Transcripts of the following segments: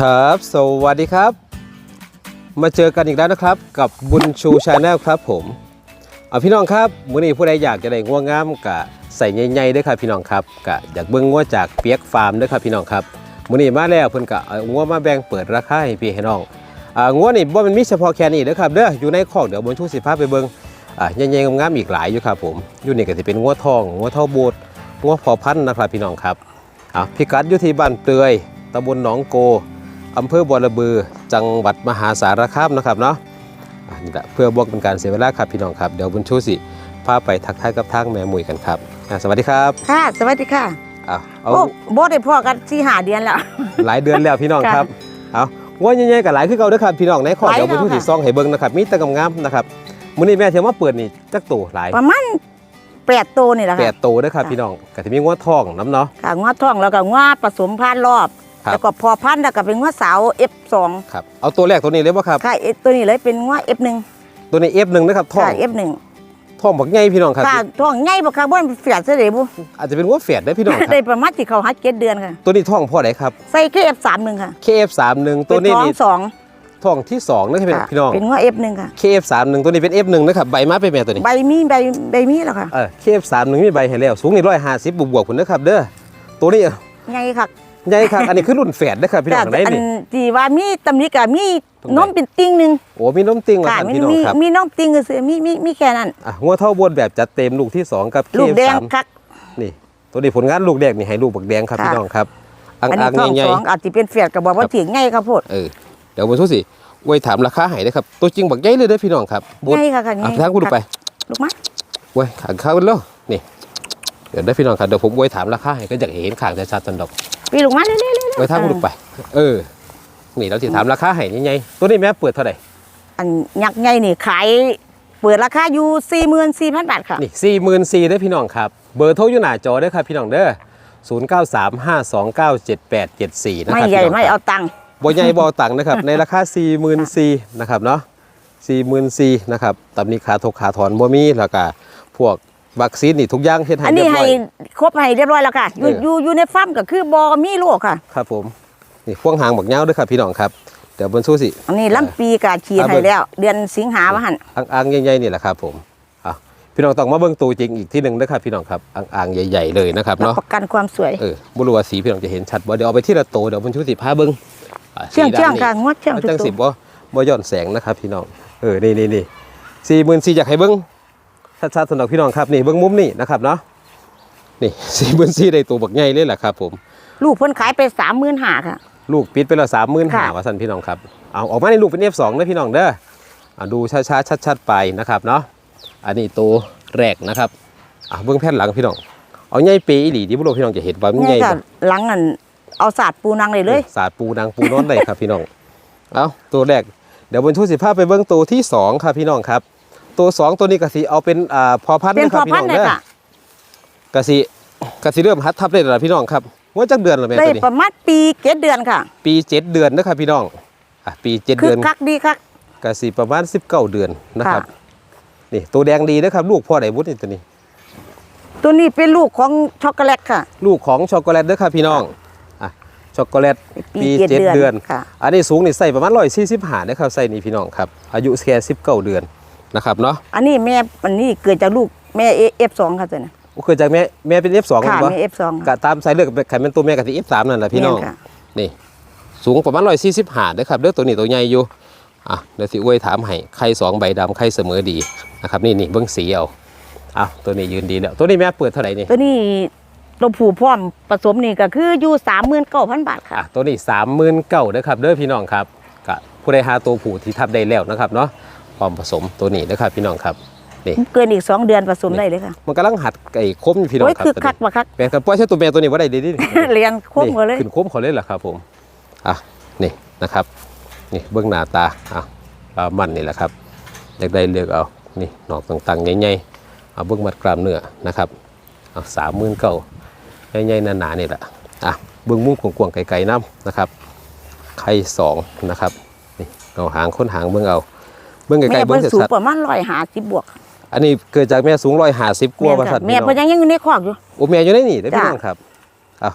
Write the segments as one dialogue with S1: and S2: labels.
S1: ครับ สวัสดีครับ มาเจอกันอีกแล้วนะครับ กับบุญชูชาแนลครับผมเอาพี่น้องครับมื้อนี้ผู้ใดอยากจะได้ง่วงงามกะใส่ใหญ่ๆด้วยครับพี่น้องครับกะอยากเบิ่งง่วจากเปียกฟาร์มด้วยครับพี่น้องครับมื้อนี้มาแล้วเพิ่นกะง่วมาแบ่งเปิดราคาให้พี่ให้น้องอ่าง่วนี่บ่มันมีเฉพาะแค่นี้เด้อครับเด้ออยู่ในคอกเดี๋ยวบุญชูสิพาไปเบิ่งอ่าใหญ่ๆงามๆอีกหลายอยู่ครับผมอยู่นี่ก็สิเป็นง่วทองง่วเท่าโบดง่วพอพันธุ์นะครับพี่น้องครับอ่าพิกัดอยู่ที่บ้านเตยตำบลหนองโก อำเภอบัวระบือ จังหวัดมหาสารคามนะครับเนาะอะนี่แหละเพื่อบวกเป็นการเสียเวลาครับพี่น้องครับ เดี๋ยวบุญชูสิพาไปทักทายกับทางแม่หมุยกันครับอะสวัสดีครับ
S2: ค่ะ สวัสดีค่ะ
S1: อะเอา
S2: โอ้โบได้พ่อกันที่หาเดือนแล้ว
S1: หลายเดือนแล้วพี่น้อง
S2: ค่ะ
S1: ครับเอาว่าใหญ่ๆกับหลายคือเก่าเด้อครับพี่น้องในขอ
S2: หลาย
S1: เดี๋ยวบุญชู
S2: แล้ว
S1: สิ
S2: ค่ะ
S1: ซองให้เบิ่งนะครับมีแต่กำงามนะครับมื้อนี้แม่เทียมว่าเปิดนี่จักโตหลาย
S2: ประมาณแปดตัวนี่แหละ
S1: แป
S2: ค่ะ
S1: ดโตเด้อครับ
S2: ค่ะ
S1: พี่น้องก็สิมีงัวทองน้ำเนาะ
S2: ค่ะงวท้องแล้วก็งวผสมพันธุ์รอบ
S1: ครับ
S2: แล้วก็พอพันธุ์แล้วก็เป็นงวสาว F2
S1: ครับเอาตัวแรกตัวนี้เลยบ่ครับ
S2: ค่ะเอตัวนี้เลยเป็นงว F1
S1: ตัวนี้ F1 นะครับทอง
S2: ค่ะ F1
S1: ทองบักใหญ่พี่น้องครับ
S2: ค่ะท้องใหญ่บ่ค่ะบ่เฟียดซะเด้บุ
S1: อาจจะเป็นงัวแฝดได้อพี่น้องค
S2: ได้
S1: รับ
S2: ประมาณที่เขาหัดเจ็ดเดือนค่ะ
S1: ตัวนี้ทองพ่อไหนครับ
S2: ใส่แค่ F31 ค่ะ
S1: KF31 ตัวนี้
S2: เป็นท้อง
S1: นี่
S2: สอง
S1: ทองที่2นะครับ
S2: ค่ะ
S1: พี่น้อง
S2: เป็นงว F1 ค่ะ
S1: KF31 ตัวนี้เป็น F1 นะครับใบมาเป็นแม่ตัวนี้
S2: ใบมีใบใบมีแล้วค่ะ
S1: เออ KF31 มีใบให้แล้วสูงนี่150บวกบวกๆพุ่นนะครับเด้อตัวนี้
S2: ใหญ่ค่ะ
S1: ใหญ่ครับอันนี้คือรุ่นแฝดนะครับพี่น้องได้
S2: อัน
S1: นี่
S2: ที่ว่ามีตำหนิก็มี
S1: ตรงไหน
S2: นมเป็นติ่งหนึง
S1: โอ้มีน้มติงแล้ว
S2: ค่ะ
S1: ครับ
S2: มี
S1: พี่น้อง
S2: มี
S1: ครับ
S2: มีน้องติ่งก็คือมีมีมีแค่นั้น
S1: อะหัวเท่าบนแบบจัดเต็มลูกที่2กับ
S2: ลูกแดง
S1: KF3
S2: คัก
S1: นี่ตัวนี้ผลงานลูกแดงนี่ให้ลูกบักแดงครับ
S2: ค่ะ
S1: พี่น้องครับอัง
S2: อัน
S1: อั
S2: นี้
S1: ง
S2: ท้อง
S1: ใหญ่
S2: สองอาจจะเป็นเฟียดก็บอกว่าถึงง่ายครับพูด
S1: ๆเออเดี๋ยวผมสู้สิไว้ถามราคาให้นะครับ ตัวจริงบักใหญ่เลยเด้อพี่น้องครับบด
S2: ง่ายค่ะค่ะ
S1: อะ
S2: ง่าย
S1: ทางกูดูไป
S2: ลูกมา
S1: เว้ยขางข้าวกันแล้วนี่เดี๋ยวได้พี่น้องครับเดี๋ยวผมไว้ถามราคาให้ก็อยากเห็นขางจะชัดๆสันดอก
S2: พี่ลูกมาเรื่อยๆ
S1: ไว้ทางกูดูไป เออ นี่เราจะถามราคาให้ยังไงตัวนี้แม่เปิดเท่าไหร่
S2: อันยักษ์ใหญ่นี่ขายเปิดราคาอยู่สี่หมื่นสี่พันบาทค่ะ
S1: นี่สี่หมื่นสี่ได้อพี่น้องครับ เบอร์โทรอยู่หน้าจอเด้อครับพี่น้องเด้อศูนย์เก้าสามห้าสองเก้าเจ็ดแปดเจ็ดสี่นะ
S2: ไม่
S1: ครับ
S2: ใหญ่
S1: พี่น้อง
S2: ไม่
S1: ค
S2: เอา
S1: รับ
S2: ตังค์
S1: บ่ใหญ่บ่ตังค์นะครับ ในราคาสี่หมื่นสี่นะครับเนาะสี่หมื่นสี่นะครับตำหนี้ขาถกขาถอนบ่มีแล้วก็พวก วัคซีนนี่ทุกอย่างเฮ็ดให้
S2: อัน
S1: เรี
S2: นี้
S1: ยบร้
S2: ให้
S1: อย
S2: ครบให้เรียบร้อยแล้วค่ะอยู่
S1: เออ
S2: อ
S1: อ
S2: ยู่อยู่ในฟาร์มก็คือบอมีลูกค่ะ
S1: ครับผมนี่พ่วงหางบักเหง้าด้วยครับพี่น้องครับเดี๋ยวบนสู้สิ
S2: อันนี้ลำปีกาฉีด
S1: ครับ
S2: ให้แล้ว เดือนสิงหาว่าหัน
S1: อ่างอ่างใหญ่ๆนี่แหละครับผมอะพี่น้องต้องมาเบิ่งตัวจริงอีกที่หนึ่งนะครับพี่น้องครับอ่างอ่างใหญ่ ๆเลยนะครับ
S2: รับ
S1: เนาะ
S2: ประกันความสวย
S1: เออบุรุษสีพี่น้องจะเห็นชัดบ่เดี๋ยวเอาไปที่ละโตเดี๋ยวบนชุดสิพาเบิ่งอะ
S2: เชื่อง
S1: สีดำ
S2: เชื่อง
S1: นี่
S2: ค่ะงวดเชื่อง
S1: มัน
S2: ทุก
S1: จัง
S2: ตั
S1: สิ
S2: ว
S1: บ่บ่ย้อนแสงนะครับพี่น้อง เออ นี่นี่นี่สี่หมื่นสี่อยากให้เบิ้ง ชัดๆสำหรับพี่น้องครับนี่เบิ้งมุมนี่นะครับเนาะนี่สี่หมื่นสี่ได้ตัวบักใหญ่เลยแหละครับ ผม
S2: ลูกเพิ่นขายไปสามหมื่นห้าค่ะ
S1: ลูกปิดไปแล้วสามหมื่นห้า
S2: ค่ะ
S1: ว่าสันพี่น้องครับเอาออกมาในลูกเป็น F2 เด้อพี่น้องเด้ออะดูช้าๆชัด ๆ ไปนะครับเนาะอันนี้ตัวแรกนะครับอะเบิ้งแผ่นหลังพี่น้องเอาใหญ่ปีอีหลีที่บุรุษพี่น้องจะเห็นว่ามันให
S2: นี่
S1: ญ่
S2: ค่ะ
S1: บ่
S2: หลังนั่นเอาศาสตร์ปูนังเลยเลย
S1: สาดปูนางปูนอนเลยครับพี่น้องเอาตัวแรกเดี๋ยวบนชุดสิภาพไปเบิ้งตัวที่สองครับพี่น้องครับ ตัวสองตัวนี้กสิเอาเป็นอ่าพอพันธุ์
S2: เป็น
S1: นะค
S2: พ
S1: รั
S2: อบ
S1: พี่
S2: พั
S1: น้
S2: น
S1: อง
S2: ธุ์เลย
S1: เด้อ
S2: ค่ะ
S1: กสิกสิเริ่มฮัดทับได้แล้วล่ะพี่น้องครับว่าจักเดือนละแม่
S2: ได้
S1: ตัวนี้
S2: ประมาณปีเจ็ดเดือนค่ะ
S1: ปีเจ็ดเดือนนะครับพี่น้องอะปีเจ็ด
S2: คื
S1: เดื
S2: อ
S1: อน
S2: คักดีคัก
S1: กสิประมาณสิบเก้าเดือนนะครับ
S2: ค่ะ
S1: นี่ตัวแดงดีนะครับลูกพ่อไหนบุตรนี่ตัวนี้
S2: ตัวนี้เป็นลูกของช็อกโกแลตค่ะ
S1: ลูกของช็อกโกแลตเด้อครับพี่น้องอะช็อกโกแลต
S2: ปี
S1: ปี
S2: เจ็ด
S1: เจ็ด
S2: เดื
S1: เดือ
S2: อนนค่ะ
S1: อันนี้สูงนี่ใส่ประมาณร้อยสี่สิบห้านะครับใส่นี่พี่น้องครับอายุแค่สิบเก้าเดือน นะครับเนาะ
S2: อันนี้แม่อันนี้เกิดจากลูกแม่เอฟสองค่ะตัวนี้
S1: เกิดจากแม่แม่เป็น F2
S2: ค่ะ
S1: หรือ
S2: แม่เอฟสอง
S1: กะตามสายเลือดไขมันตัวแม่กับที่ F3 นั่นแหละพี่น้อง
S2: ค่ะ
S1: นี่สูงประมาณ145เด้อครับเด้อตัวนี้ตัวใหญ่อยู่อะเดี๋ยวสิอวยถามให้ไข่สองใบดำไข่เสมอดีนะครับนี่นี่เบิ่งสีเอาอะตัวนี้ยืนดีแล้วตัวนี้แม่เปิดเท่าไหร่นี่
S2: ตัวนี้ตัวผูพร้อมผสมนี่ก็คืออยู่สามหมื่นเก้าพันบาทค่ะ
S1: อะตัวนี้39,000เด้อครับเด้อพี่น้องครับกะผู้ใดหาตัวผู้ที่ทับได้แล้วนะครับเนาะ พร้อมผสมตัวนี้เด้อครับพี่น้องครับนี่
S2: เกินอีกสองเดือนผสมได้เลยค่ะ
S1: มันกำลังหัดไก่คมอยู่พี่น้อง
S2: โอ้ย
S1: ครับ
S2: คือ
S1: ตัว
S2: คัก
S1: นี้
S2: ว่าคัก
S1: แม่นครับปล่อยใช้ตัวแม่ตัวนี้ว่าได้ดีดิ
S2: เรียนโค้งมาเลย
S1: ขึ้นโค้มเขาเลยเหรอครับผมอะนี่นะครับ นี่เบื้องหน้าตาอะปลามันนี่แหละครับเล็กได้เลือกเอานี่หนอกต่างๆใหญ่ๆเอาเบื้องมัดกรามเนื้อนะครับเอาสามหมื่นเก้าใหญ่ๆหนาๆนี่แหละอะเบื้องมุ้งกวางๆไกลๆน้ำนะครับไข่สองนะครับนี่เอาหางค้นหางเบื้องเอา เบื้องไก
S2: แม่
S1: ลๆเบื้
S2: เพิ่
S1: อง
S2: นสูง
S1: ชัด
S2: ประมาณร้อยห้าสิบบวก
S1: ๆอันนี้เกิดจากแม่สูงร้อยห้าสิบกว่า
S2: แม่
S1: ว่า
S2: ค่ะ
S1: สัตว์
S2: แม่
S1: พี่น้อง
S2: เพิ่นยังอยู่ในคอกอยู่
S1: โอ้แม่อยู่ในนี่ได้อพี่
S2: จ้ะ
S1: น้องครับเอา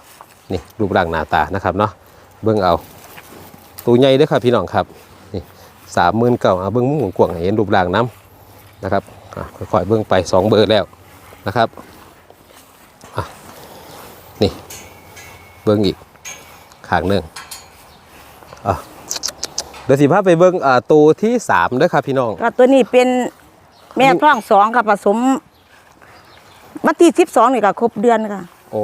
S1: นี่รูปร่างหน้าตานะครับเนาะเบิ่งเอาตัวใหญ่เด้อครับพี่น้องครับนี่สามหมื่นเก้าเอาเบิ้งมุ้งกวางให้เห็นรูปร่างน้ำนะครับอะค่อยๆเบิ้งไปสองเบอร์แล้วนะครับอะนี่เบิ้งอีกข้างหนึ่งอะ เดี๋ยวสิพาไปเบิ้งอ่าตัวที่สามเด้อครับพี่น้อง
S2: ก็ตัวนี้เป็นแม่ท้องสองค่ะผสมวันที่สิบสองนี่ก็ครบเดือนค่ะ
S1: โอ้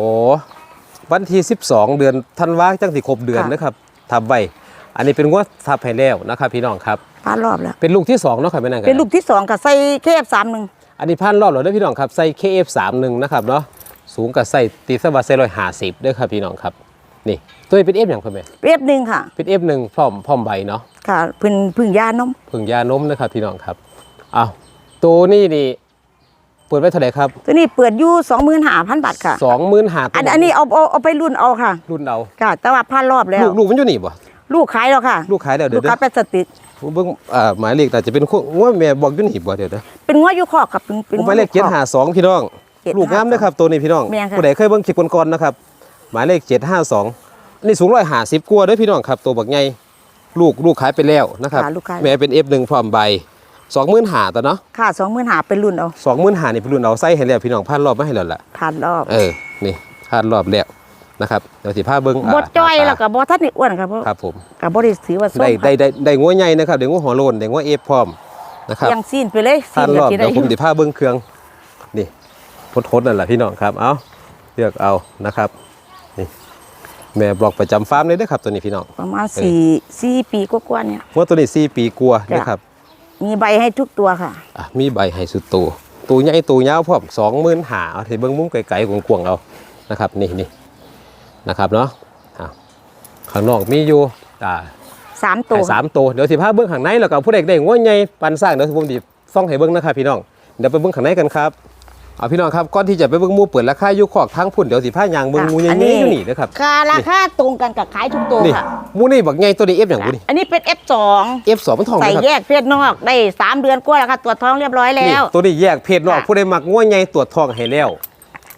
S1: วันที่ 12 เดือนธันวาจังสิครบเดือน
S2: ค่ะ
S1: นะครับทับไว้อันนี้เป็นงวดทับให้แล้วนะครับ พี่น้องครับ
S2: ผ่านรอบแล้ว
S1: เป็นลูกที่สองเนาะครับแม่นางกัน
S2: เป็นลูกที่สองค่ะใส่เคฟสามหนึ่ง
S1: อันนี้พันรอบแล้วเด้อพี่น้องครับใส่ KF31 นะครับเนาะสูงกับใส่ตีสวัสดิ์ใส่ร้อยห้าสิบด้วยครับพี่น้องครับนี่ตัวนี้เป็น F อย่างพ่อแม่
S2: เวฟหนึ่งค่ะ
S1: เป็น F1 พร้อมพร้อมใบเนาะ
S2: ค่ะพึ่งพึ่งยานม
S1: พึ่งยานมนะครับพี่น้องครับอ้าวตัวนี้นี่เปิดไว้เท่าไหร่ครับ
S2: ตัวนี้เปิดอยู่สองหมื่นห้าพันบาทค่ะ
S1: สองหมื่นห้า
S2: อันอันนี้เอาเอาเอาไปรุ่นเอาค่ะ
S1: รุ่นเอา
S2: ค่ะ แต่ว่าผ่านรอบแล้ว
S1: ลูกลูกมันอยู่นี่บ่
S2: ลูกขายแล้วค่ะ
S1: ลูกขายแล้วเดี๋
S2: ลู
S1: ยว
S2: ก
S1: เด้
S2: ค้า
S1: อ
S2: เป็นสติก
S1: ผมเบิ่งอ่าหมายเลขแต่จะเป็นพวกงวดแม่บอกอยู่นี่บ่เดี๋ยวเด้อ
S2: เป็นงัวอยู่คอกครับเป็นเป็น
S1: หมายเลขเจ็ดห้าสองพี่น้อง
S2: 752
S1: ลูกงามนะครับตัวนี้พี่น้อง
S2: แม่นค่ะ
S1: ผู้ใดเคยเบิ่งคลิปก่อนๆนะครับ หมายเลขเจ็ดห้าสองนี่สูงร้อยห้าสิบกว่าเด้อพี่น้องครับ ตัวบักใหญ่ ลูกลูกขายไปแล้วนะครับ
S2: ค่ะลูกขาย
S1: แม่เป็น F1 พร้อมใบสองหมื่นหาตัวเนาะ
S2: ค่ะสองหมื่นห้าเป็นรุ่นเอา
S1: สองหมื่นหานี่พี่รุ่นเอาไส้ให้แล้วพี่น้องผ่านรอบมาให้แล้วล่ะ
S2: ผ่านรอบ
S1: เออนี่ผ่านรอบแล้วนะครับเดี๋ยวสิพาเบิ่ง
S2: บดจ้อย
S1: หน้าตา
S2: แล้วก็บดท่านนี่อ้วนครับเพราะ
S1: ครับผม
S2: กับบริถือว่าส้ม
S1: ได้ได้ได้ได้งัวใหญ่นะครับได้งัวหัวโลนได้งัวเอฟพร้อมนะครับ
S2: ยังซีนไปเลยซี
S1: ผ่าน
S2: น
S1: ร
S2: กับ
S1: อบ
S2: ที่ได้
S1: เดี๋ยวผมสิพาเบิ้งเครื่องนี่ทดๆนั่นแหละพี่น้องครับ เอาเลือกเอานะครับนี่ แม่บล็อกประจำฟาร์มเลยเด้อครับตัวนี้พี่น้อง
S2: ประมาณสี่สี่ปีกว่าๆเนี่ย
S1: ว่าตัวนี้4ปีกลัวา
S2: จ้ะ
S1: นะครับ
S2: มีใบให้ทุกตัวค่ะ
S1: อะมีใบให้สุดตัวตัวใหญ่ตัวยาวพร้อม20,000หาเอาที่เบิ้งมุมไกลๆกวางๆเอานะครับนี่นี่นะครับเนาะอะข้างนอกมีอยู่อ่า
S2: สามตัว
S1: ให้สามตัวเดี๋ยวสิพาเบิ้งข้างในแล้วก็ผู้ใดได้งัวใหญ่ปันสร้างเดี๋ยวผมดิซ่องให้เบิ้งนะครับพี่น้องเดี๋ยวไปเบิ้งข้างในกันครับ เอาพี่น้องครับก่อนที่จะไปเบิ้งหมูเปิดราคาอยู่ขอกทั้งพุ่นเดี๋ยวสิพายางเบิ้ง
S2: ค่ะ
S1: งูใหญ่
S2: อันนี้
S1: ๆอยู่นี่นะครับ
S2: ค่าราคาตรงกันกับขายทุกตัว
S1: นี่
S2: ค่ะ
S1: หมูนี่บักใหญ่ตัวนี้ F อย่างกูนี่
S2: อันนี้เป็น F2
S1: F2 มันทอง
S2: ใส่
S1: นะครับ
S2: แยกเพศนอกได้ 3 เดือนกว่าแล้วค่ะตรวจท้องเรียบร้อยแล้
S1: นี่
S2: ว
S1: ตัวนี้แยกเพศนอก
S2: ค่ะ
S1: ผู้ใดมักงัวใหญ่ตรวจทองให้แล้ว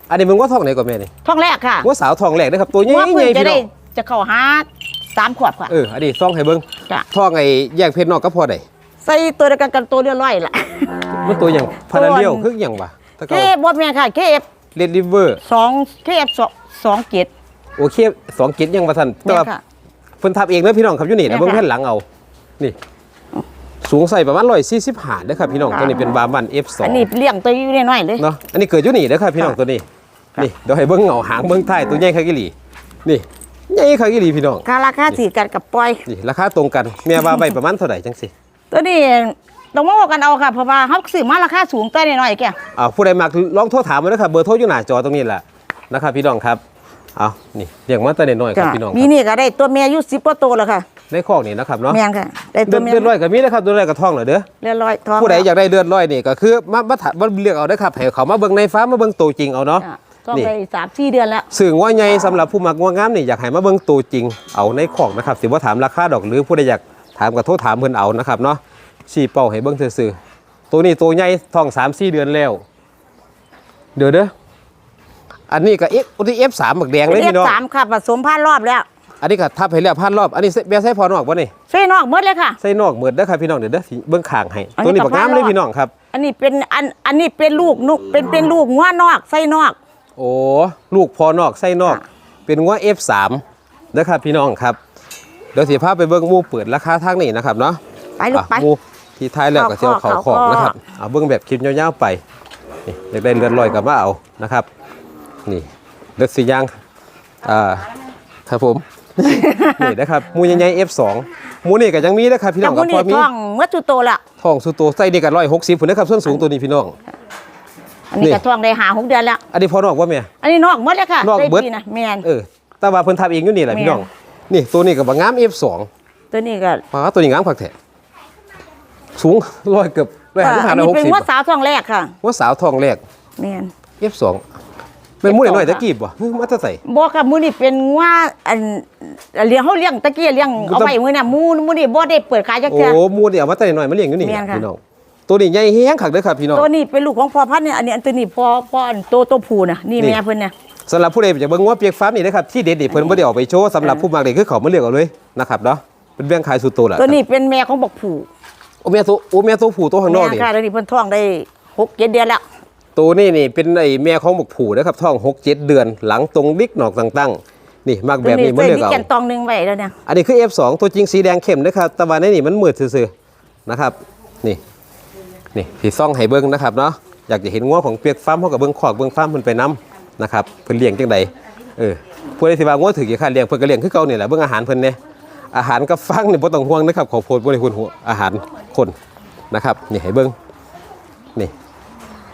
S1: อันนี้มึงว่าทองไหนก่อนแม่นี่
S2: ท้องแรกค่ะ
S1: งัวสาวทองแหลกนะครับตัวใหญ่
S2: ว่า
S1: ๆ
S2: เพิ่ง
S1: พี่
S2: จะ
S1: น้
S2: ได้
S1: อง
S2: จะเข้าหาสามขวบค่ะ
S1: เอออันนี้ซ่องให้เบิ้ง
S2: จ้ะ
S1: ทองไอ้แยกเพศนอกก็พอได้
S2: ใส่ตัวเดียวกันกันตัวเรียบร้อยละ
S1: มันตัวอย่างพาราเลียว
S2: ตัว
S1: คืออย่างวะ ตะ
S2: เค
S1: เกา
S2: บอแม่ค่ะเคฟ
S1: เลดริเวอร์
S2: สองเคฟสองสองเจ็ด
S1: โอเคสองกิจยังมาทันแต่
S2: แม่
S1: ว่า
S2: ค่ะ
S1: เพิ่นทับเองนะพี่น้องครับอยู่นี่
S2: แม่
S1: นะเบิ่ง
S2: ค่ะ
S1: แผ่นหลังเอา นี่ สูงใส่ประมาณร้อยสี่สิบห้าเด้อครับพี่น้อง
S2: ค่ะ
S1: ตัวนี้เป็นบาร์มัน F2
S2: อันนี้เลี้ยงตัวอยู่น้อยๆเลย
S1: เนาะอันนี้เกิดอยู่นี่เด้อครับพี่น้อง
S2: ค่ะ
S1: ตัวนี้
S2: ค่ะ
S1: นี่เดี๋ยวให้เบิ่งเหงาหางเบิ่งท้ายตัวใหญ่คักอีหลีนี่ใหญ่คักอีหลีพี่น้อง
S2: ค่าราคาสีกันกับปล่อย
S1: นี่ราคาตรงกันแม่ว่าไปประมาณเท่าไหร่จังสิ
S2: ตัวนี้ ต้องมาบอกกันเอาค่ะเพราะว่าเขาซื้อมาราคาสูงตัวน้อยๆแก
S1: อ่าผู้ใดมักลองโทรถามมาเด้อครับเบอร์โทรอยู่หน้าจอตรงนี้แหละนะครับพี่น้องครับเอานี่เรียกมาแต่น้อยๆครับ
S2: จ้ะ
S1: พี่น้องค
S2: มี
S1: รับ
S2: นี่ก็ได้ตัวเมียอายุสิบกว่าตัวแล้วค่ะ
S1: ในคอกนี่นะครับเนาะ
S2: แม่งค่ะได้ตั
S1: เดื
S2: ว
S1: อน
S2: เมีย
S1: เดือนร้อยก็มีนะครับเดือนร้อยก็ท่องเหรอเด้อ
S2: เรียบร้อยท้อง
S1: ผู้ใดอยากได้เลือดร้อยนี่ก็คือมามาถามมาเลือกเอาได้อครับให้เขามาเบิ่งในฟ้าร์มมาเบิ่งตัวจริงเอาเนาะ
S2: จ้ะต้อง
S1: นี่
S2: ไปสามสี่เดือนแล้ว
S1: สื่อว่าใหญ่สำหรับผู้มักงัวงามนี่อยากให้มาเบิ่งตัวจริงเอาในของนะครับสิว่าถามราคาดอกหรือผู้ใดอยากถามก็โทรถามเพิ่นเอานะครับเนาะ ชี้เป้าให้เบิ่งซื่อๆตัวนี้ตัวใหญ่ท้อง3 4เดือนแล้ว เดี๋ยวเด้ออันนี้ก็ F ตัวนี้ F3 บักแดงเลย
S2: เรีย
S1: พี่น้อง
S2: สามค่ะผสมพันรอบแล้ว
S1: อันนี้ก็ทับให้แล้วพันรอบ อันนี้เบียร์ใส่พอนอกบ่นี่
S2: ใส่นอกหมดเลยค่ะ
S1: ใส่นอกเหมือนเด้อครับพี่น้องเดี๋ยวเด้อสิเบิ่งข้างให้
S2: อันนี้
S1: ตัวนี้บักงาม
S2: ก็พันรอบ
S1: เลยพี่น้องครับ
S2: อันนี้เป็นอันอันนี้เป็นลูกนุเป็นเป็นลูกงัวนอกใส่นอก
S1: โอ้ลูกพอนอกไส้นอก
S2: ค่ะ
S1: เป็นงัว F3 นะครับพี่น้องครับเดี๋ยวสีภาพไปเบิ้งหมูเปิดราคาทางนี้นะครับเนาะ
S2: ไปลูกไป
S1: อะหมู ที่ท้ายแล้วก็เสียวเขา
S2: เข้า
S1: ขอบ
S2: เข้า
S1: นะครับเอาเบิ้งแบบคลิปยาวๆไปนี่อยากได้เลือดลอยกับมาเอานะครับนี่เลือดสีย่างอ่าครับผมนี่นะครับหมูใหญ่ๆ F2 หมูนี่ก็ยังมีนะครับพี่น้
S2: แต่
S1: อง
S2: พ
S1: ก็
S2: วก
S1: พ
S2: นี้
S1: อมี
S2: ท้องเมื่อตุโตแล้ว
S1: ทองสุดโตไส้นี่กันร้อยหกสิบผุนนะครับส่วนสูงตัวนี้พี่น้อง
S2: อันนี้
S1: นี่
S2: ก็ท้องได้หาหกเดือนแล้ว
S1: อันนี้พอนอกว่าแม่
S2: อันนี้นอกหมดเลยค่ะ
S1: นอก
S2: ได้
S1: เบิด
S2: ปีนะแมน
S1: เออ แต่ว่าเพิ่นทับเองอยู่นี่แหละ
S2: แม่น
S1: พี่น้อง นี่ตัวนี้กับบงาม F2
S2: ตัวนี้ก็
S1: ปลาตัวนี้งามคักแท้ สูงร้อยเกือบร้อยห้าสิบห้า
S2: อัน
S1: ร้อย
S2: นี้
S1: หก
S2: เป็น
S1: สิบ
S2: งัวสาวท้องแรกค่ะ
S1: ว่าสาวทองแรก
S2: แมน
S1: F2 เป็นหมู้
S2: F2
S1: น้อยๆตะ
S2: ค่ะ
S1: กี้บ่ฮึมาแตะใส่
S2: บอกกับมูนี่เป็นงัวอันเลี้ยงเขาเลี้ยงตะกี้เลี้ยง
S1: มัน
S2: เอา
S1: ต้อง
S2: ไว้มือเนี่ยมูมูนี่บ่ได้เปิดขายจัก
S1: โอ้
S2: เทื่อ
S1: หมูนี่เอามาแต่น้อยๆมาเลี้ยงอยู่นี่
S2: แม่นค่ะ
S1: พี่น้องตัวนี้ใหญ่แฮงคักเด้อครับพี่น้อง
S2: ตัวนี้เป็นลูกของพ่อพันธุ์เนี่ยอันนี้อันตัวนี้พ่อพ่ออันโตโตผูน่ะนี่
S1: นี่
S2: แม่เพิ่นเนี่ย
S1: สำหรับผู้ใดอยากเบิ่งว่าเปียกฟาร์มนี่นะครับที่เด็ดๆเพิ่นบ่ได้เออกไปโชว์สำหรับผู้มักเด็กคือเขามาเลือกเอาเลยนะครับเนาะเป็นแบ่งขายสุดตัวแหละ
S2: ตัวนี้เป็นแม่ของบักผู
S1: โอ้แม่ตัวโอ้แม่ตัวผู้ตัวข้างนอก
S2: แม่
S1: นี่
S2: ค่ะตัวนี้เพิ่นท้องได้หกเจ็ดเดือนแล้ว
S1: ตัวนี้นี่เป็นไอ้แม่ของบักผู้นะครับท้อง6 7เดือนหลังตรงดิกหนอกต่างๆนี่มัก
S2: ตั
S1: แบ
S2: ว
S1: บ
S2: นี้
S1: นี้มัน
S2: ใส่
S1: เลือก
S2: ที่
S1: เอา
S2: แกนตองหนึงไว้แล้วเนี่ย
S1: อันนี้คือ F2 ตัวจริงสีแดงเข้มนะครับแต่ว่าในนี่มันมืดซื่อๆนะครับ นี่ นี่สีซ่องให้เบิ้งนะครับเนาะ อยากจะเห็นงัวของเปียกฟาร์มเขากับเบิ้งขอกเบิ้งฟาร์มเพิ่นไปน้ำนะครับ เพิ่นเลี้ยงจังใดเออผู้ใดสิว่างัวถือกี่ค่าเลี้ยงเพิ่นก็เลี้ยงคือเก่านี่แหละเบิ้งอาหารเพิ่นเนี่ย อาหารกับฟังนี่บ่ต้องห่วงนะครับขอโพดบ่ได้ห่วงหัวอาหารคนนะครับนี่ให้เบิ้งนี่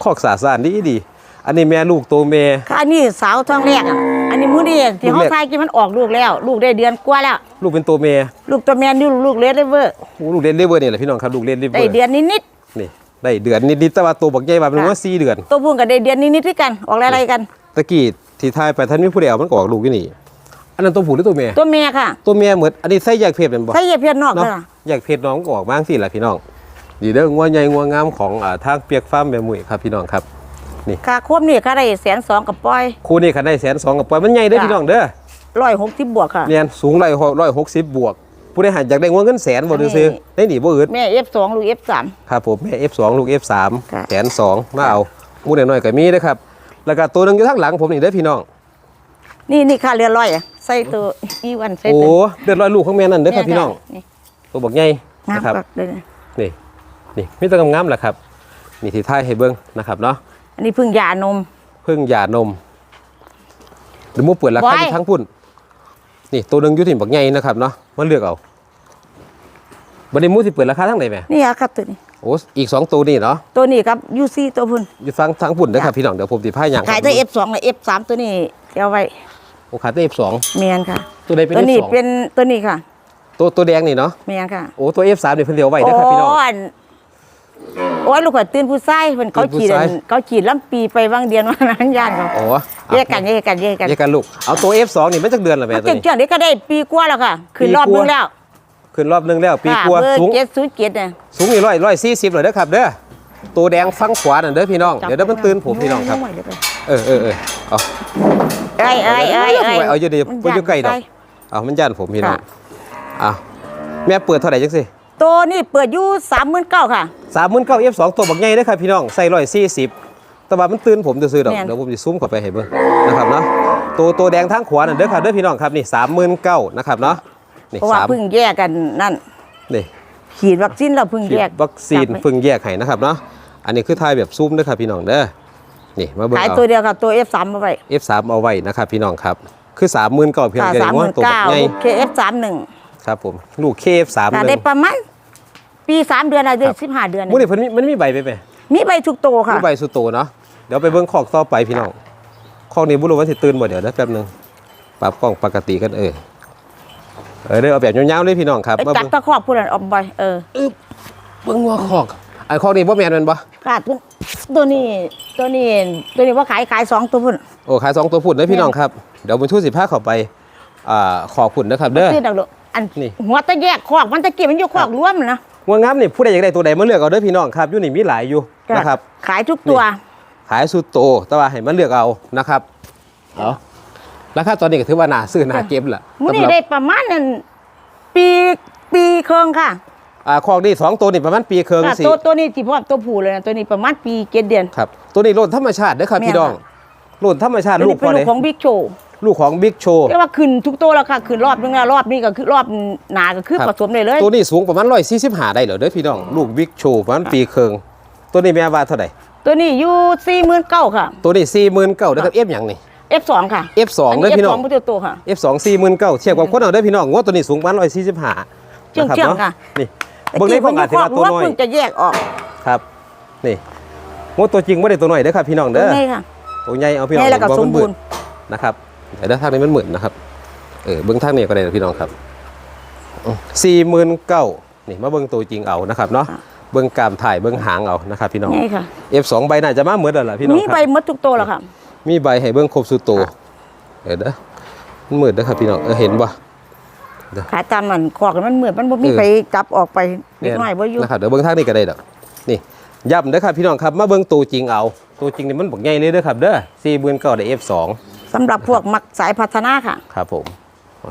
S1: คอกสาสานดีดีๆอันนี้แม่ลูกโตแม่
S2: ค่ะอันนี้สาวท้องแรกอะอันนี้มื้อนี้ที่
S1: ลูก
S2: เฮา
S1: แรก
S2: ทายกินมันออกลูกแล้ว ลูกได้เดือนกว่าแล้ว
S1: ลูกเป็นโตแม่
S2: ลูกตัวแม่นี่ลูกเลดเลเวอร์
S1: โอ้ลูกเล่นลิเวอร์นี่แหละพี่น้องครับลูกเล่นลิเวอ
S2: ได้
S1: ร์
S2: เดือนนิด
S1: นี่ได้เดือนนิดๆแต่ว่าตัวบักใหญ่มาเป็นว่าสี่เดือน
S2: ๆตัวพุ่นก็ได้เดือนนิดๆด้วยกันออกอะไรๆกัน
S1: ตะกี้ที่ทายไปท่านมีผู้เดียวมันก็ออกลูกอยู่นี่ อันนั้นตัวผู้หรือตัวเมีย
S2: ตัวแม่ค่ะ
S1: ตัวเมียเหมือนอันนี้ไส้แยกเพศเป็นบ่
S2: ใส่เหยียบเพียนนอก
S1: เนาะ
S2: เลยล่ะ
S1: แยกเพศน้องก็ออกบ้างสิล่ะพี่น้องดีเด้องัวใหญ่งัวงามของอ่าทางเปียกฟาร์มแม่มุ้ยครับพี่น้องครับ
S2: ค่าควบนี่ค่าได้แสนสองกับปล่อย
S1: คู่นี้คันได้แสนสองกับปล่อยมันใหญ่เด้อ
S2: จ้ะ
S1: พี่น้องเด้อ
S2: ร้อยหกสิบบวกค่ะ
S1: เรียนสูงร้อยร้อยหกสิบบวก ผู้ใดหาอยากได้งัวเงินแสนบ่ซื้อๆได้หนีบ่อึด
S2: แม่เอฟสองลูกเอฟสาม
S1: ครับผมแม่ F2 ลูก F3
S2: ค่ะ
S1: แสนสองมาเอาหมูน้อยๆก็มีเด้อครับ แล้วก็ตัวหนึงอยู่ทางหลังผมนี่เด้อพี่น้อง
S2: นี่นี่ค่าเรือร้อยอะ ใส่ตัวอีวันใส่
S1: โอ้
S2: ตัว
S1: เดือดร้อยลูกของแม่นั่นเด้อครับพี่น้อง
S2: นี่
S1: ตัวบักใหญ่
S2: งาม
S1: นะครับ
S2: กักเลยนะ
S1: นี่นี่ไม่ต้องงามๆแหละครับนี่ที่ท้ายให้เบิ้งนะครับเนาะ
S2: อันนี้เพึ่งยานม
S1: พึ่งหยานมเดี๋ยวมูเปิดราคา
S2: ไว้
S1: ที่ทั้งพุ่นนี่ตัวหนึ่งอยุติบักใหญ่นะครับเนาะมาเลือกเอาบันนี้มูสิเปิดราคาทั้งไหนแม่
S2: นี่อะครับตัวนี้
S1: โอ้อีกสองตัวนี่เนาะ
S2: ตัวนี้ครับยูซีตัวพุ่น
S1: อยู่ฟังทั้งพุ่นนะครับพี่น้องเดี๋ยวผมติพายอย่าง
S2: ขายตัวเอฟสองเลยเอฟสามตัวนี้เอาไว้
S1: โอ้ขายตัว F2
S2: เมียนค่ะ
S1: ตัวใดเป็น
S2: ตัวนี้
S1: F2
S2: เป็นตัวนี้ค่ะ
S1: ตัวตัวแดงนี่เนาะ
S2: เมียนค่ะ
S1: โอ้ตัว F3 นี่เพิ่นเลี้ยวไว้นะครับพี่น้อง
S2: โอันโอ้ยลูกขอตื่นผู้ชายเพิ่นเขา
S1: ตื่นผู้
S2: ขีด
S1: ชาย
S2: เขาขีดลำปีไปบางเดือนวันนั้นย่านเขา
S1: โอ้
S2: แยกกันแยกกันแยกกัน
S1: แยกกันลูกเอาตัว F2 นี่ไม่จักเดือนละแม่
S2: มัน
S1: ตัว
S2: เก่ง
S1: นี้
S2: เจ้าเด็กก็ได้ปีกว่าแล้วค่ะขึ้นรอบ
S1: ปีก
S2: นึ
S1: ว่า
S2: งแล้ว
S1: ขึ้นรอบนึงแล้วปี
S2: ค่ะ
S1: กว่า
S2: เบอร์
S1: สูง
S2: เจ็ดศูนย์เจ็ดเนี่ย
S1: สูงอีกร้อยร้อยสี่สิบเลยเด้อครับเด้อตัวแดงฟังขวานั่นเด้อพี่น้อง เดี๋ยวเด้อมันตื่นผมพี่น้องครับ เออเออเออเอา
S2: เอ้ยเอ้ยเอ้ยเอ้ย
S1: เอาอยู่ดี
S2: มัน
S1: มันอยู่ใกล้ดอก
S2: ใส่
S1: เอามันย่านผมพี่น้อง
S2: ค่ะ
S1: เอาแม่เปิดเท่าไหร่จังสิ
S2: ตัวนี่เปิดอยู่สามหมื่นเก้าค่ะ
S1: สามหมื่นเก้าเอฟสองตัวบักใหญ่เด้อครับพี่น้องใส่ร้อยสี่สิบแต่ว่ามันตื่นผมจะซื้อดอก
S2: แม่น
S1: เดี๋ยวผมจะซูมเข้าไปให้เบิ่งนะครับเนาะตัวตัวแดงทางขวานั่นเด้อครับเด้อพี่น้องครับนี่สามหมื่นเก้านะครับเนาะนี่
S2: เพราะว่า
S1: สาม
S2: เพิ่งแยกกันนั่น
S1: นี่
S2: ฉีดวัคซีนเราเพิ่ง
S1: ฉี
S2: แย
S1: ด
S2: ก
S1: วัคซีน
S2: จับไว้
S1: เพิ่งแยกให้นะครับเนาะอันนี้คือถ่ายแบบซูมเด้อครับพี่น้องเด้อ นี่มาเบิ่ง
S2: ขาย
S1: เอา
S2: ตัวเดียวกับตัว F3 มาไว้
S1: F3 เอาไว้นะครับพี่น้องครับ คือ3 0 0 0 0ก่อนเพียง
S2: ค่ะ
S1: แค่
S2: สามห
S1: ว่า
S2: มื่น
S1: ตัว
S2: เก้า
S1: ใหญ่
S2: เค F31
S1: ครับผมลูก KF3
S2: ค่ะ
S1: เล
S2: ได้
S1: ย
S2: ประมาณปีสามเดือนอะไรเดือนสิบห้าเดือน
S1: มื้อนี้เพิ่นมีมันมีใบไปไหม
S2: มีใบทุกตัวค่ะ
S1: มีใบสุดโตเนาะเดี๋ยวไปเบิ่งคอกต่อไปพี่น้องคอกนี้บ่รู้ว่าสิตื่นบ่เดี๋ยวนะแป๊บหนึงปรับกล้องปกติกันเออเออเด้อเอาแบบยาวๆเลยพี่น้องครับ
S2: ไป
S1: มา
S2: จับ
S1: เบิ่ง
S2: ตะครอบพูดอันออกไปเออ
S1: อึ๊บเบิ่งว่าคอกไอ้คอกนี้บ่แม่นแม่นบ่
S2: ค่ะตัว ตัวนี้ตัวนี้ตัวนี้ว่าขายขายสองตัวพุ่น
S1: โอ้ขายสองตัวพุ่นเด้อพี่น้องครับเดี๋ยวบุญชูสิพาเข้าไปอ่าขอกพุ่นนะครับเด้อ
S2: ซื้อดังโลอัน
S1: นี่
S2: หัวตะแยกคอกมันตะเกียบมันอยู่คอกรวมนะ
S1: งวงามนี่ผู้ใดอยากได้ตัวใดมาเลือกเอาเด้อพี่น้องครับอยู่นี่มีหลายอยู่นะครับ
S2: ขายทุกตัว
S1: ขายสุดโตแต่ว่าให้มันเลือกเอานะครับเอาราคาตอนนี้ก็ถือว่าน่าซื้อน่าเก็บแหละ
S2: มื้อนี้
S1: สำหรับ
S2: ได้ประมาณนั้นปีปีเครื่องค่ะ
S1: อ่าคอกนี่สองตัวนี่ประมาณปีเคือง
S2: ค่ะ
S1: สิ
S2: ตัวตัวนี้ที่พ่อตัวผู้เลยนะตัวนี้ประมาณปีเจ็ดเดือน
S1: ครับตัวนี้โลนธรรมชาติเด้อครับ
S2: แม่
S1: พี่น้อง
S2: ค่ะ
S1: โลนธรรมชาติ
S2: ตัว
S1: ลู
S2: นี้
S1: ก
S2: เป็น
S1: พ่อ
S2: ลู
S1: เด้
S2: กของบิ๊กโชว์
S1: ลูกของบิ๊กโชว์
S2: เรียกว่าขึ้นทุกตัวแล้วค่ะขึ้นรอบนึงแล้วรอบนี้ก็คือรอบหนาก็คือ
S1: ครับ
S2: ผสมได้เลย
S1: ตัวนี้สูงประมาณร้อยสี่สิบห้าได้เหรอเด้อพี่น้องลูกบิ๊กโชว์ประมาณปีเคืองตัวนี้แม่ว่าเท่าไหร่
S2: ตัวนี้อยู่สี่หมื่นเก้าค่ะ
S1: ตัวนี้สี่หมื่นเก้านะครับเอฟอย่างนี่
S2: F2 ค่ะ
S1: F2 เด้อพี่น้อง
S2: F2 เป็นตัวโตค่ะ
S1: F2 สี่หมื่นเก้าเทียบกับคนเอาเด้อพี่น้องงวดตัวนี้สูงประมาณร้อยสี่สิบห้า
S2: เชื่อง
S1: นะครับ
S2: เชื่อง
S1: เนาะ
S2: ค่ะ
S1: นี่ เบิ่งในข้อการถือว่าตัวน้อย
S2: เพิ่งจะแยกออก
S1: ครับนี่งวดตัวจริงไม่ได้ตัวน้อยเด้อครับพี่น้อง
S2: ตั
S1: เด้
S2: ว
S1: อ
S2: นี้ค่ะ
S1: ตัวใหญ่เอาพี่น้อง
S2: ใหญ่แล้วก็
S1: เบิ่ง
S2: สมบูรณ์
S1: นนะครับแต่ด้านทางนี้มันเหมือนนะครับเออเบิ้งทางนี้ก็ได้นะพี่น้องครับสี่หมื่นเก้านี่มาเบิ้งตัวจริงเอานะครับเนาะเบิ้งกามถ่ายเบิ้งหางเอานะครับพี่น้อง
S2: นี่ค่ะ
S1: F2 ใบน่าจะมาเหมือนกันแหละพี่น้อง
S2: มี
S1: ค
S2: ใบ
S1: รับ
S2: หมดทุกตัวแล้วค่ะ
S1: มีใบให้เบิ้งครบสุดโตวเออเด้อมันเหมือนนะครับพี่น้องเออเห็นปะ
S2: ขายตามมันคอกมันเหมือนมันบ่มี
S1: เออ
S2: ไปจับออกไปเล็กน้อยบ่อยู่
S1: นะครับเดี๋ยวเบิ้งทางนี้ก็ได้ดอกนี่ย้ำเด้อครับพี่น้องครับมาเบิ้งตัวจริงเอา ตัวจริงนี่มันบอกใหญ่เลยเด้อครับเด้อสี่หมื่นเก้าได้ F2
S2: สำหรับพวกมักสายพัฒนาค่ะ
S1: ครับผม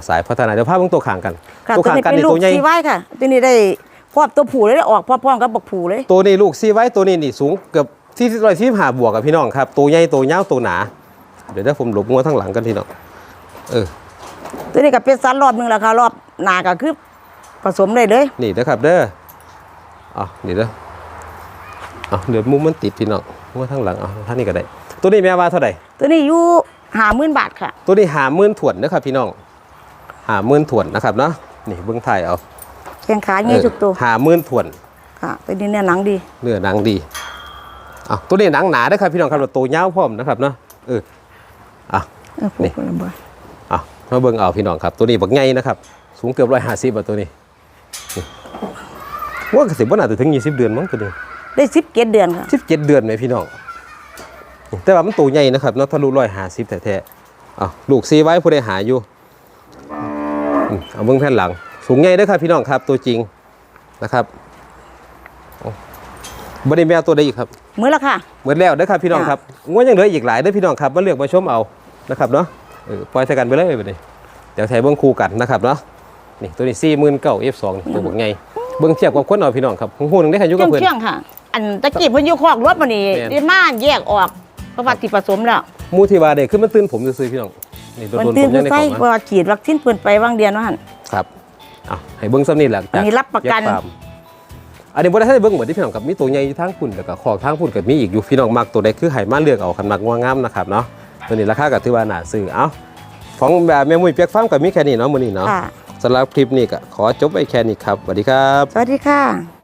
S1: สายพัฒนาเดี๋ยวพาเบิ่งตัวข้างกัน
S2: ค่ะ
S1: ตัว
S2: ตัว
S1: ข้าง
S2: นี้
S1: กัน
S2: เป็น
S1: นี่
S2: ลู
S1: ตั
S2: ก
S1: วใหญ่
S2: ซีไว้ค่ะ ตัวนี้ได้ครอบตัวผูเลยได้ออกพร้อมๆกับบักผูเลย
S1: ตัวนี้ลูกซีไว้ตัวนี้นี่สูงเกือบที่ร้อยที่หาบวกกับพี่น้องครับตัวใหญ่ตัวยาวตัวหนา เดี๋ยวได้ผมหลบงัวทั้งหลังกันพี่น้องเออ
S2: ตัวนี้ก็เป็นสันรอบหนึงแล้วค่ะรอบหน้าก็คือผสมได้เลย
S1: นี่นะครับเด้อเอะนี่เด้อเอะเดี๋ยวมุมมันติดพี่น้องงัวทั้งหลังเอะท่านนี้ก็ได้ ตัวนี้แม่ว่าเท่าไหร่
S2: ตัวนี้อยู่หาหมื่นบาทค่ะ
S1: ตัวนี้หาหมื่นถวนนะครับพี่น้องหาหมื่นถวนนะครับเนาะนี่เบิ้งไทยเอา
S2: แข้งขาเงี้ยทุกตัว
S1: หาหมื่นถวน
S2: ค่ะตัวนี้เนี่ยหนังดี
S1: เนื้อหนังดีอะตัวนี้หนังหนาเด้อครับพี่น้องครับแล้วตัวยาวพร้อมนะครับเนาะเอออะ
S2: เออผู
S1: นี่
S2: กลำบาก
S1: อะ มาเบิ่งเอาพี่น้องครับ ตัวนี้บักใหญ่นะครับ สูงเกือบร้อยห้าสิบ150อะตัวนี้นี่ว่าก็สิบ่น่าจะถึงยี่สิบเดือนมั้งตัวนี้
S2: ได้สิบเกตเดือนค่ะ
S1: สิบเจ็ดเดือนไหมพี่น้องนี่แต่ว่ามันตัวใหญ่นะครับเนาะทะลุร้อยห้าสิบแท้ๆอะลูกซีไว้ผู้ใดหาอยู่อืมเอาเบิ่งแผ่นหลัง สูงใหญ่เด้อครับพี่น้องครับตัวจริงนะครับโอ้บ่ได้แมวตัวใดอีกครับ
S2: มื้อละค่ะ
S1: เหมือนแล้วเด้อครับพี่น้องครับงวดยังเหลืออีกหลายเด้อพี่น้องครับมาเลือกมาชมเอานะครับเนาะ เออปล่อยใส่กันไปเลยไปเลยเดี๋ยวไทยเบิ้งคู่กันนะครับเนาะนี่ตัวนี้สี่หมื่นเก้าเอฟสองตัวบักไงเบิ้งเทียบกับคนเอาพี่น้องครับหูหนึ่งได้ขันอยุ
S2: เชื่
S1: กั
S2: อบง
S1: เพื่อน
S2: เชื่องค่ะ อันตะกี้เพิ่นอยู่คอกรถมานี่
S1: แม่น
S2: ได้มาแยกออกเพราะว่าสิผสมแล้ว
S1: หมูที่ว่าเด็กขึ้นมันตื่นผมซื้อๆพี่น้องนี่โดน
S2: มัน
S1: ๆผ
S2: ตื่น
S1: มยังได้
S2: ใส่
S1: ของ
S2: เพราะว่าฉีดวัคซีนเพิ่นไปวางเดือนว่าหั่น
S1: ครับเอาให้เบิ้งซ้ำนี่แหละ
S2: อันนี้รับประกัน
S1: แยฟาร์มอันนี้บ่ได้ให้เบิ้งเหมือนที่พี่น้องกับมีตัวใหญ่อยู่ทางพุ่นแล้วก็ขอกทางพุ่นกับมีอีกอยู่พี่น้องมักตัวใดคือให้มาเลือกเอาคันมักงวงามนะครับเนาะ ตัวนี้ราคาก็ถือว่าน่าซื้อเอาของแบบแม่มุ้ยเปียกฟาร์มกับมีแค่นี้เนาะมื้อนี้เนาะ
S2: ค่ะ
S1: สำหรับคลิปนี้ก็ขอจบไปแค่นี้ครับสวัสดีครับ
S2: สวัสดีค่ะ